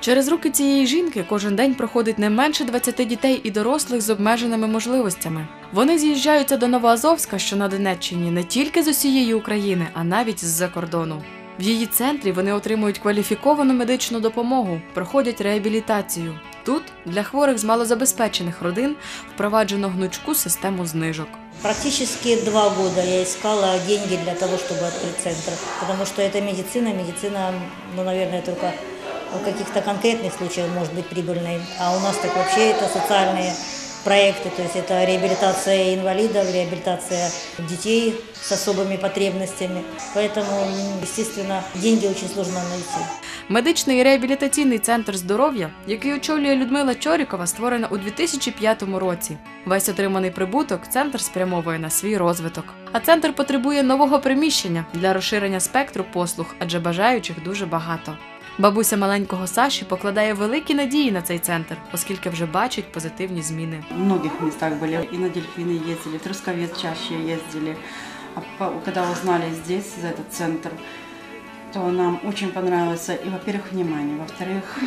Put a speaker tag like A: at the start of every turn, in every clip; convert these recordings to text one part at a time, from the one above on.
A: Через руки цієї жінки кожен день проходить не менше 20 дітей і дорослих з обмеженими можливостями. Вони з'їжджаються до Новоазовська, що на Донеччині, не тільки з усієї України, а навіть з-за кордону. В її центрі вони отримують кваліфіковану медичну допомогу, проходять реабілітацію. Тут для хворих з малозабезпечених родин впроваджено гнучку систему знижок.
B: Практически два года я искала деньги для того, чтобы открыть центр. Потому что это медицина. Медицина, ну, наверное, только в каких-то конкретных случаях может быть прибыльной. А у нас так вообще это социальные проекты. То есть это реабилитация инвалидов, реабилитация детей с особыми потребностями. Поэтому, м, естественно, деньги очень сложно найти.
A: Медичний і реабілітаційний центр здоров'я, який очолює Людмила Чорікова, створено у 2005 році. Весь отриманий прибуток центр спрямовує на свій розвиток. А центр потребує нового приміщення для розширення спектру послуг, адже бажаючих дуже багато. Бабуся маленького Саші покладає великі надії на цей центр, оскільки вже бачить позитивні зміни.
C: В многих местах были. И на дельфины ездили, в Трусковец чаще ездили. А по- когда узнали здесь, за этот центр, то нам очень понравился. И, во-первых, внимание. Во-вторых,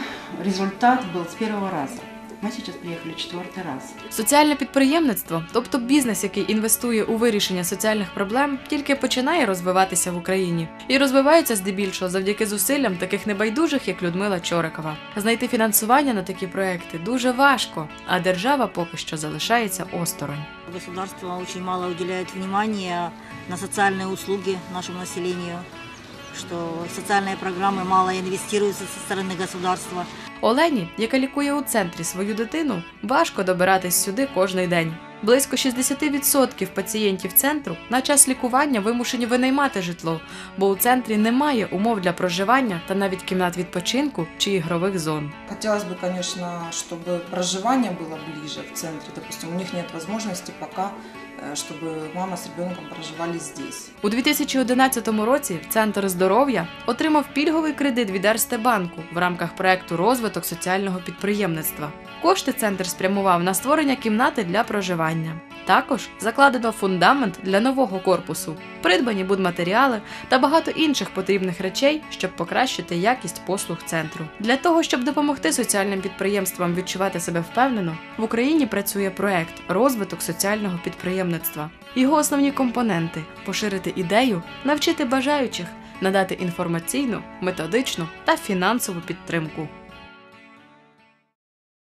C: результат был с первого раза. Мы сейчас приехали четвертый раз.
A: Соціальне підприємництво, тобто бізнес, який інвестує у вирішення соціальних проблем, тільки починає розвиватися в Україні і розвивається здебільшого завдяки зусиллям таких небайдужих, як Людмила Чорикова. Знайти фінансування на такі проекти дуже важко, а держава поки що залишається осторонь.
B: Государство очень мало уделяет внимания на социальные услуги нашему населению, что социальные программы мало инвестируются со стороны государства.
A: Олені, яка лікує у центрі свою дитину, важко добиратись сюди кожний день. Близько 60% пацієнтів центру на час лікування вимушені винаймати житло, бо у центрі немає умов для проживання та навіть кімнат відпочинку чи ігрових зон.
D: Хотелось бы, конечно, чтобы проживание было ближе в центре. Допустим, у них нет возможности пока, э, чтобы мама с ребенком проживали здесь.
A: У 2011 році Центр здоров'я отримав пільговий кредит від Ерстебанку в рамках проекту розвиток соціального підприємництва. Кошти центр спрямував на створення кімнати для проживання. Також закладено фундамент для нового корпусу, придбані будматеріали та багато інших потрібних речей, щоб покращити якість послуг центру. Для того, щоб допомогти соціальним підприємствам відчувати себе впевнено, в Україні працює проект розвиток соціального підприємництва. Його основні компоненти поширити ідею, навчити бажаючих, надати інформаційну, методичну та фінансову підтримку.